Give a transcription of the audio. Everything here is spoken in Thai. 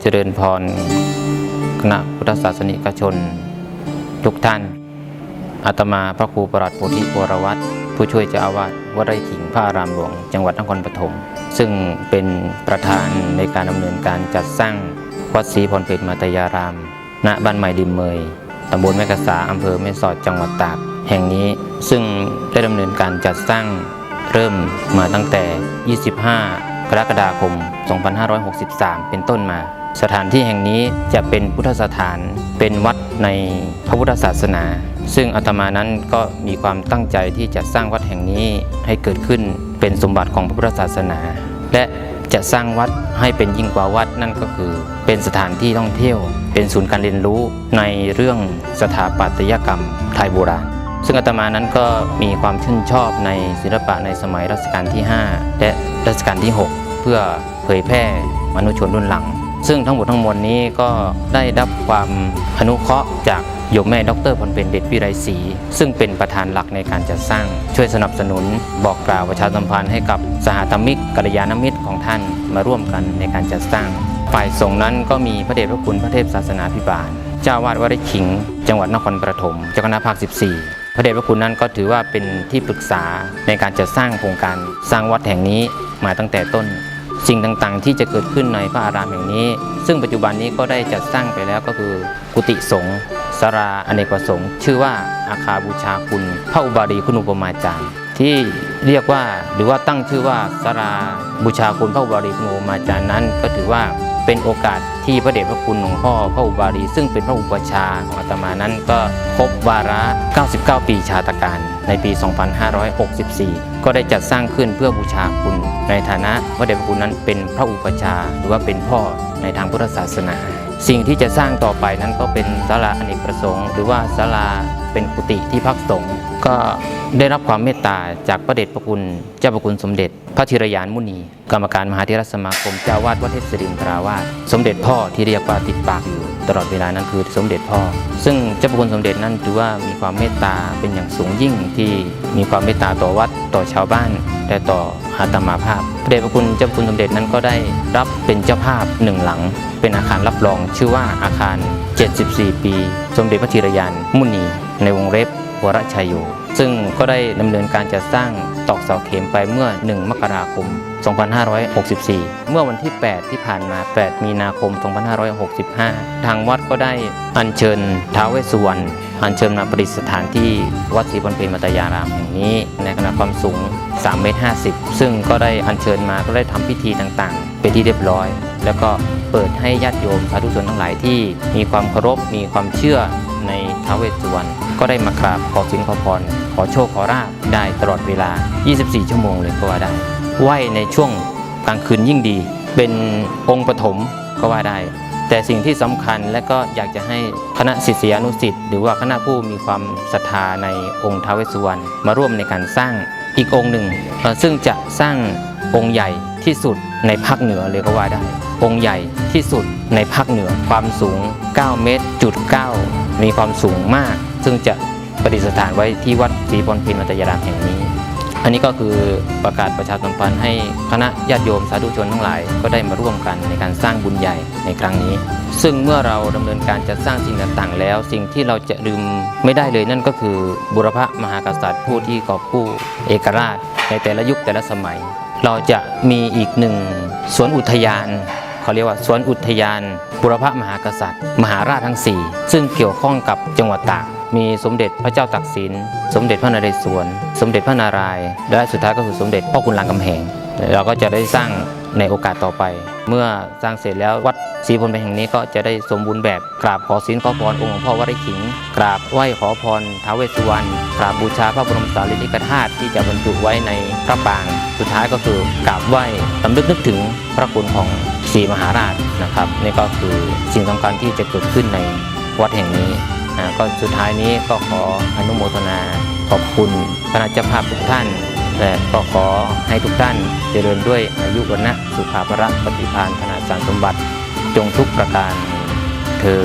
เจริญพรคณะพุทธศาสนิกชน ทุกท่านอาตมาพระครูประหลัดโพธิวรวัตรผู้ช่วยเจ้าอาวาสวัดไร่ขิงพระอารามหลวง จังหวัดนครปฐมซึ่งเป็นประธานในการดำเนินการจัดสร้างวัดศรีพรเพชรมาตยาราม ณบ้านใหม่ดิมเมยตำบลแม่กษาอำเภอแม่สอดจังหวัดตากแห่งนี้ซึ่งได้ดำเนินการจัดสร้างเริ่มมาตั้งแต่ 25 กรกฎาคม 2563 เป็นต้นมา สถานที่แห่งนี้จะเป็นพุทธสถานเป็นวัดในพระพุทธศาสนา ซึ่งอาตมานั้นก็มีความตั้งใจที่จะสร้างวัดแห่งนี้ให้เกิดขึ้นเป็นสมบัติของพระพุทธศาสนา และจะสร้างวัดให้เป็นยิ่งกว่าวัดนั่นก็คือ เป็นสถานที่ท่องเที่ยว เป็นศูนย์การเรียนรู้ในเรื่องสถาปัตยกรรมไทยโบราณ ซึ่งอาตมานั้นก็มีความชื่นชอบในศิลปะในสมัยรัชกาลที่ 5 และรัชกาลที่ 6 เพื่อเผยแพร่มนุษยชนรุ่นหลัง ซึ่งทั้งหมดทั้งมวลนี้ก็ได้รับความอนุเคราะห์จากโยมแม่ดรพลเป็นเด็ดวิไรศรีซึ่งเป็นประธานหลักในการจัดสร้าง ช่วยสนับสนุน บอกกล่าวประชาสัมพันธ์ให้กับสหธรรมิกกัลยาณมิตรของท่านมาร่วมกันในการจัดสร้าง ฝ่ายสงฆ์นั้นก็มีพระเดชพระคุณพระเทพศาสนาพิบาล เจ้าวาดวัดไร่ขิง จังหวัดนครปฐมเจ้าคณะภาค 14พระเดชพระคุณนั้นก็ถือว่าเป็นที่ปรึกษาในการจัดสร้างโครงการสร้างวัดแห่งนี้มาตั้งแต่ต้น สิ่งต่างๆ ที่จะเกิดขึ้นในพระอารามแห่งนี้ ซึ่งปัจจุบันนี้ก็ได้จัดสร้างไปแล้วก็คือ กุฏิสงฆ์สาราอเนกประสงค์ชื่อว่าอาคาบูชาคุณพระอุบาลีคุณอุปมาจารย์ ที่เรียกว่าหรือว่าตั้งชื่อว่าสาราบูชาคุณพระอุบาลีคุณอุปมาจารย์นั้น ก็ถือว่าเป็นโอกาสที่พระเดชพระคุณหลวงพ่อพระอุบาลีซึ่งเป็นพระอุปชาของอาตมานั้นก็ครบวาระ 99 ปีชาตการในปี 2564 ก็ได้จัดสร้างขึ้นเพื่อบูชาคุณ ในฐานะพระเดชพระคุณนั้นเป็นพระอุปชาหรือว่าเป็นพ่อในทางพุทธศาสนา สิ่งที่จะสร้างต่อไปนั้นก็เป็นศาลาอเนกประสงค์ หรือว่าศาลา เป็นกุฏิที่พักสงฆ์ก็ได้รับความเมตตาจากพระเดชพระคุณเจ้าพระคุณสมเด็จ พระธีรยานมุนี กรรมการมหาเทรสมาคมเจ้าวาดวัดเทพศิรินทราวาสสมเด็จพ่อที่เรียกว่าติดปากอยู่ตลอดเวลานั้นคือสมเด็จพ่อ ซึ่งเจ้าพระคุณสมเด็จนั้นถือว่ามีความเมตตาเป็นอย่างสูงยิ่งที่มีความเมตตาต่อวัดต่อชาวบ้านและต่ออาตมาภาพพระเดชพระคุณเจ้าพระคุณสมเด็จนั้นก็ได้รับเป็นเจ้าภาพหนึ่งหลัง เป็นอาคารรับรองชื่อว่าอาคาร 74 ปี สมเด็จพระธีรยานมุนี ในวงเล็บวรชัยโยซึ่งก็ได้ดำเนินการจัดสร้างตอกเสาเข็มไปเมื่อ 1 มกราคม 2564 เมื่อวันที่ 8 ที่ผ่านมา 8 มีนาคม 2565 ทางวัดก็ได้อัญเชิญท้าวเวสสุวรรณอัญเชิญมาประดิษฐานที่วัดศรีพรเพลมัตยารามแห่งนี้ ในขนาดความสูง 3 เมตร 50 ซึ่งก็ได้อัญเชิญมาก็ได้ทำพิธีต่างๆ เป็นที่เรียบร้อย แล้วก็เปิดให้ญาติโยมสาธุชนทั้งหลายที่มีความเคารพมีความเชื่อในท้าวเวสสุวรรณ ก็ได้มากราบขอสินขอพร ขอโชคขอราบได้ตลอดเวลา 24 ชั่วโมงเลยก็ว่าได้ ไหวในช่วงกลางคืนยิ่งดี เป็นองค์ปฐมก็ว่าได้ แต่สิ่งที่สำคัญและก็อยากจะให้คณะศิษยานุศิษย์หรือว่าคณะผู้มีความศรัทธาในองค์ท้าวเวสสุวรรณมาร่วมในการสร้างอีกองค์หนึ่ง ซึ่งจะสร้างองค์ใหญ่ที่สุดในภาคเหนือเลยก็ว่าได้ องค์ใหญ่ที่สุดในภาคเหนือความสูง 9 เมตรจุด9มีความสูงมาก ซึ่งจะประดิษฐานไว้ที่วัดศรีพรพินมัตยารามแห่งนี้ อันนี้ก็คือประกาศประชาสัมพันธ์ให้คณะญาติโยมสาธุชนทั้งหลายก็ได้มาร่วมกันในการสร้างบุญใหญ่ในครั้งนี้ ซึ่งเมื่อเราดำเนินการจัดสร้างสิ่งต่างๆ แล้ว สิ่งที่เราจะลืมไม่ได้เลยนั่นก็คือบุรพมหากษัตริย์ผู้ที่กอบกู้เอกราช ในแต่ละยุคแต่ละสมัย เราจะมีอีกหนึ่งสวนอุทยานเขาเรียกว่าสวนอุทยานบุรพมหากษัตริย์ มหาราชทั้ง 4 ซึ่งเกี่ยวข้องกับจังหวัดตาก มีสมเด็จพระเจ้าตากสิน สมเด็จพระนเรศวร สมเด็จพระนารายณ์และสุดท้ายก็คือสมเด็จพ่อคุณรามคำแหงเราก็จะได้สร้างในโอกาสต่อไป เมื่อสร้างเสร็จแล้ววัดศรีพลเป็นแห่งนี้ก็จะได้สมบูรณ์แบบกราบขอศีลขอพรองค์หลวงพ่อวัดไร่ขิง กราบไหว้ขอพรท้าวเวสสุวรรณกราบบูชาพระบรมสารีริกธาตุที่จะบรรจุไว้ในพระปราง สุดท้ายก็คือกราบไหว้สำนึกนึกถึงพระคุณของศรีมหาราชนะครับนี่ก็คือสิ่งสำคัญที่จะเกิดขึ้นในวัดแห่งนี้ ก็สุดท้ายนี้ก็ขออนุโมทนา ขอบคุณพระเจ้าภาพทุกท่าน และก็ขอให้ทุกท่านเจริญด้วยอายุวันนะสุขาภระปฏิภาณธนาสารสมบัติจงทุกประการเธอ